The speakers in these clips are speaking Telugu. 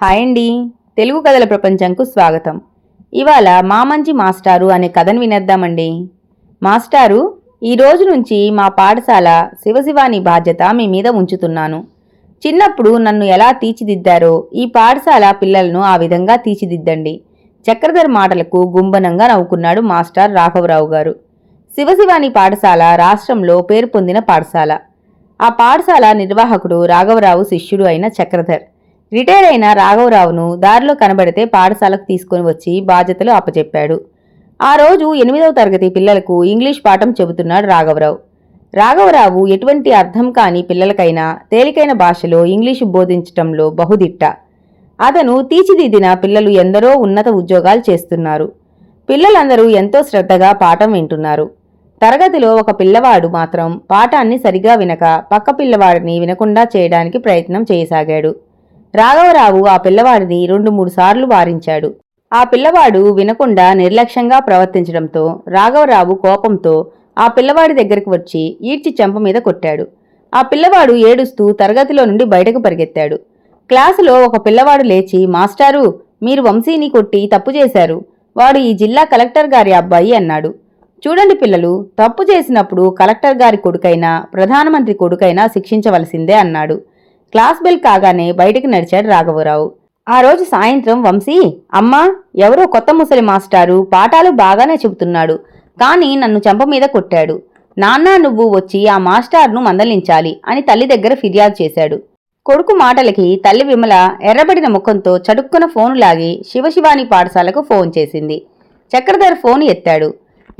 హాయ్ అండి. తెలుగు కథల ప్రపంచంకు స్వాగతం. ఇవాళ మా మంచి మాస్టారు అనే కథను వినేద్దామండి. మాస్టారు ఈ రోజు నుంచి మా పాఠశాల శివశివాని బాధ్యత మీ మీద ఉంచుతున్నాను. చిన్నప్పుడు నన్ను ఎలా తీర్చిదిద్దారో ఈ పాఠశాల పిల్లలను ఆ విధంగా తీర్చిదిద్దండి. చక్రధర్ మాటలకు గుంబనంగా నవ్వుకున్నాడు మాస్టర్ రాఘవరావు గారు. శివశివాని పాఠశాల రాష్ట్రంలో పేరు పొందిన పాఠశాల. ఆ పాఠశాల నిర్వాహకుడు రాఘవరావు శిష్యుడు అయిన చక్రధర్. రిటైర్ అయిన రాఘవరావును దారిలో కనబడితే పాఠశాలకు తీసుకుని వచ్చి బాధ్యతలు అప్పచెప్పాడు ఆ రోజు ఎనిమిదవ తరగతి పిల్లలకు ఇంగ్లీష్ పాఠం చెబుతున్నాడు రాఘవరావు. రాఘవరావు ఎటువంటి అర్థం కాని పిల్లలకైనా తేలికైన భాషలో ఇంగ్లీషు బోధించటంలో బహుదిట్ట. అతను తీర్చిదిద్దిన పిల్లలు ఎందరో ఉన్నత ఉద్యోగాలు చేస్తున్నారు. పిల్లలందరూ ఎంతో శ్రద్ధగా పాఠం వింటున్నారు. తరగతిలో ఒక పిల్లవాడు మాత్రం పాఠాన్ని సరిగా వినక పక్క పిల్లవాడిని వినకుండా చేయడానికి ప్రయత్నం చేయసాగాడు. రాఘవరావు ఆ పిల్లవాడిని రెండు మూడు సార్లు వారించాడు. ఆ పిల్లవాడు వినకుండా నిర్లక్ష్యంగా ప్రవర్తించడంతో రాఘవరావు కోపంతో ఆ పిల్లవాడి దగ్గరికి వచ్చి ఈడ్చి చెంప మీద కొట్టాడు. ఆ పిల్లవాడు ఏడుస్తూ తరగతిలో నుండి బయటకు పరిగెత్తాడు. క్లాసులో ఒక పిల్లవాడు లేచి మాస్టారు మీరు వంశీని కొట్టి తప్పు చేశారు. వాడు ఈ జిల్లా కలెక్టర్ గారి అబ్బాయి అన్నాడు. చూడండి పిల్లలు తప్పు చేసినప్పుడు కలెక్టర్ గారి కొడుకైనా ప్రధానమంత్రి కొడుకైనా శిక్షించవలసిందే అన్నాడు. క్లాస్ బెల్ కాగానే బయటికి నడిచాడు రాఘవరావు. ఆ రోజు సాయంత్రం వంశీ అమ్మా ఎవరో కొత్త ముసలి మాస్టారు పాఠాలు బాగానే చెబుతున్నాడు కానీ నన్ను చెంప మీద కొట్టాడు. నాన్న నువ్వు వచ్చి ఆ మాస్టార్ను మందలించాలి అని తల్లి దగ్గర ఫిర్యాదు చేశాడు. కొడుకు మాటలకి తల్లి విమల ఎర్రబడిన ముఖంతో చటుక్కున ఫోను లాగి శివశివాని పాఠశాలకు ఫోన్ చేసింది. చక్రధర్ ఫోన్ ఎత్తాడు.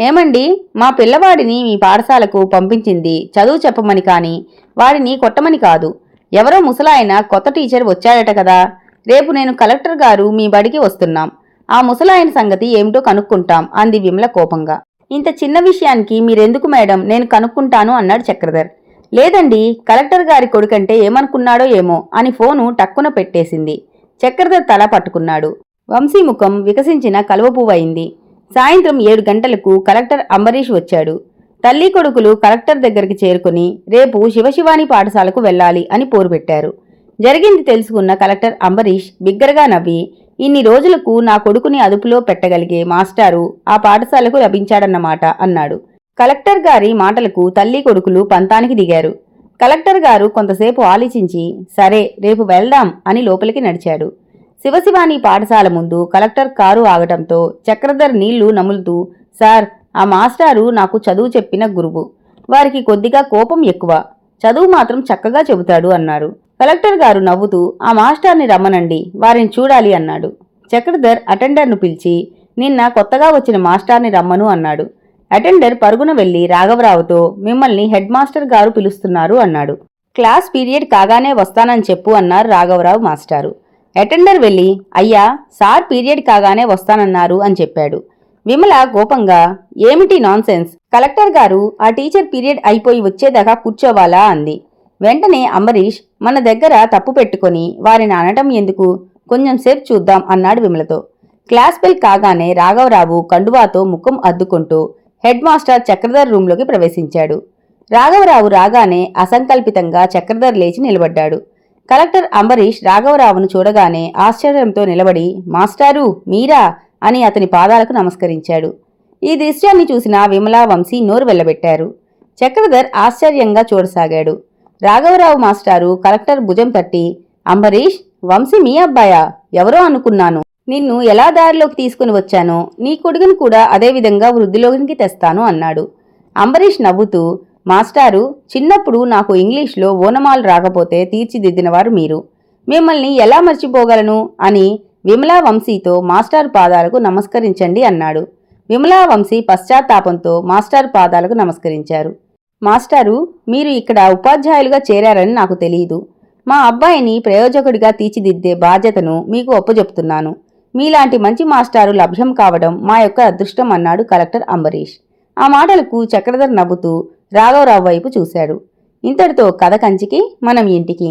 ఏమండి మా పిల్లవాడిని మీ పాఠశాలకు పంపించింది చదువు చెప్పమని కాని వాడిని కొట్టమని కాదు. ఎవరో ముసలాయన కొత్త టీచర్ వచ్చాడట కదా. రేపు నేను కలెక్టర్ గారు మీ బడికి వస్తున్నాం. ఆ ముసలాయన సంగతి ఏమిటో కనుక్కుంటాం అంది విమల కోపంగా. ఇంత చిన్న విషయానికి మీరెందుకు మేడం? నేను కనుక్కుంటాను అన్నాడు చక్రధర్. లేదండి కలెక్టర్ గారి కొడుకంటే ఏమనుకున్నాడో ఏమో అని ఫోను టక్కున పెట్టేసింది. చక్రధర్ తల పట్టుకున్నాడు. వంశీ ముఖం వికసించిన కలువ సాయంత్రం ఏడు గంటలకు కలెక్టర్ అంబరీష్ వచ్చాడు. తల్లి కొడుకులు కలెక్టర్ దగ్గరికి చేరుకుని రేపు శివశివాని పాఠశాలకు వెళ్ళాలి అని పోరు పెట్టారు జరిగింది తెలుసుకున్న కలెక్టర్ అంబరీష్ బిగ్గరగా నవ్వి ఇన్ని రోజులకు నా కొడుకుని అదుపులో పెట్టగలిగే మాస్టారు ఆ పాఠశాలకు లభించాడన్నమాట అన్నాడు. కలెక్టర్ గారి మాటలకు తల్లి కొడుకులు పంతానికి దిగారు. కలెక్టర్ గారు కొంతసేపు ఆలోచించి సరే రేపు వెళ్దాం అని లోపలికి నడిచాడు. శివశివాని పాఠశాల ముందు కలెక్టర్ కారు ఆగటంతో చక్రధర్ నీళ్ళు నములుతూ సార్ ఆ మాస్టారు నాకు చదువు చెప్పిన గురువు. వారికి కొద్దిగా కోపం ఎక్కువ. చదువు మాత్రం చక్కగా చెబుతాడు అన్నాడు. కలెక్టర్ గారు నవ్వుతూ ఆ మాస్టార్ని రమ్మనండి వారిని చూడాలి అన్నాడు. చక్రధర్ అటెండర్ను పిలిచి నిన్న కొత్తగా వచ్చిన మాస్టర్ని రమ్మను అన్నాడు. అటెండర్ పరుగున వెళ్ళి రాఘవరావుతో మిమ్మల్ని హెడ్ మాస్టర్ గారు పిలుస్తున్నారు అన్నాడు. క్లాస్ పీరియడ్ కాగానే వస్తానని చెప్పు అన్నారు రాఘవరావు మాస్టారు. అటెండర్ వెళ్ళి అయ్యా సార్ పీరియడ్ కాగానే వస్తానన్నారు అని చెప్పాడు. విమల కోపంగా ఏమిటి నాన్సెన్స్? కలెక్టర్ గారు ఆ టీచర్ పీరియడ్ అయిపోయి వచ్చేదాకా కూర్చోవాలా? అంది. వెంటనే అంబరీష్ మన దగ్గర తప్పు పెట్టుకొని వారిని అనటం ఎందుకు? కొంచెం సేపు చూద్దాం అన్నాడు విమలతో. క్లాస్ బెల్ కాగానే రాఘవరావు కండువాతో ముఖం అద్దుకుంటూ హెడ్ మాస్టర్ చక్రధర్ రూంలోకి ప్రవేశించాడు. రాఘవరావు రాగానే అసంకల్పితంగా చక్రధర్ లేచి నిలబడ్డాడు. కలెక్టర్ అంబరీష్ రాఘవరావును చూడగానే ఆశ్చర్యంతో నిలబడి మాస్టారు మీరా? అని అతని పాదాలకు నమస్కరించాడు. ఈ దృశ్యాన్ని చూసిన విమలా వంశీ నోరు వెళ్ళబెట్టారు చక్రధర్ ఆశ్చర్యంగా చూడసాగాడు. రాఘవరావు మాస్టారు కలెక్టర్ భుజం తట్టి అంబరీష్ వంశీ మీ అబ్బాయా? ఎవరో అనుకున్నాను. నిన్ను ఎలా దారిలోకి తీసుకుని వచ్చానో నీ కొడుకును కూడా అదేవిధంగా వృద్ధిలోకి తెస్తాను అన్నాడు. అంబరీష్ నవ్వుతూ మాస్టారు చిన్నప్పుడు నాకు ఇంగ్లీష్లో ఓనమాలు రాకపోతే తీర్చిదిద్దినవారు మీరు. మిమ్మల్ని ఎలా మర్చిపోగలను? అని విమలా వంశీతో మాస్టర్ పాదాలకు నమస్కరించండి అన్నాడు. విమలా వంశీ పశ్చాత్తాపంతో మాస్టర్ పాదాలకు నమస్కరించారు. మాస్టారు మీరు ఇక్కడ ఉపాధ్యాయులుగా చేరారని నాకు తెలియదు. మా అబ్బాయిని ప్రయోజకుడిగా తీర్చిదిద్దే బాధ్యతను మీకు ఒప్పజెప్తున్నాను. మీలాంటి మంచి మాస్టారు లభ్యం కావడం మా యొక్క అదృష్టం అన్నాడు కలెక్టర్ అంబరీష్. ఆ మాటలకు చక్రధర్ నవ్వుతూ రాఘవరావు వైపు చూశాడు. ఇంతటితో కథ కంచికి మనం ఇంటికి.